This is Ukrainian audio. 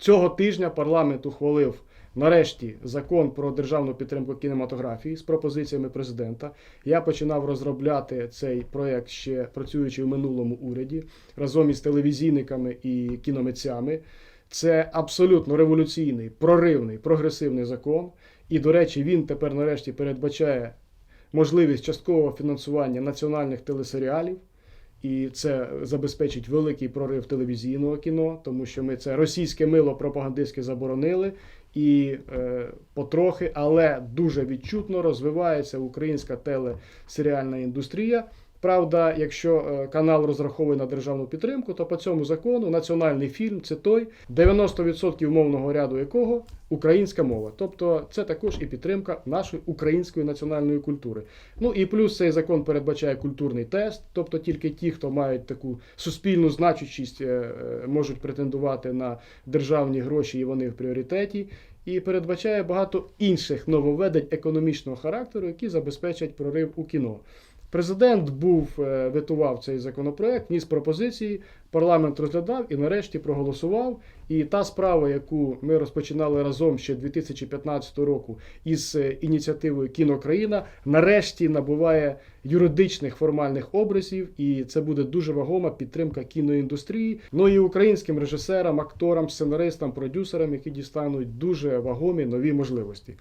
Цього тижня парламент ухвалив нарешті закон про державну підтримку кінематографії з пропозиціями президента. Я починав розробляти цей проект ще працюючи в минулому уряді разом із телевізійниками і кіномитцями. Це абсолютно революційний, проривний, прогресивний закон. І, до речі, він тепер нарешті передбачає можливість часткового фінансування національних телесеріалів. І це забезпечить великий прорив телевізійного кіно, тому що ми це російське мило пропагандистське заборонили, і е, потрохи, але дуже відчутно розвивається українська телесеріальна індустрія. Правда, якщо е, канал розраховує на державну підтримку, то по цьому закону національний фільм це той, 90% мовного ряду якого українська мова. Тобто це також і підтримка нашої української національної культури. Ну і плюс цей закон передбачає культурний тест, тобто тільки ті, хто мають таку суспільну значущість, е, е, можуть претендувати на державні гроші, і вони в пріоритеті. І передбачає багато інших нововведень економічного характеру, які забезпечать прорив у кіно. Президент був е, ветував цей законопроект, ніс пропозиції, парламент розглядав і нарешті проголосував. І та справа, яку ми розпочинали разом ще 2015 року із е, ініціативою Кінокраїна, нарешті набуває юридичних формальних образів, і це буде дуже вагома підтримка кіноіндустрії. Ну і українським режисерам, акторам, сценаристам, продюсерам, які дістануть дуже вагомі нові можливості.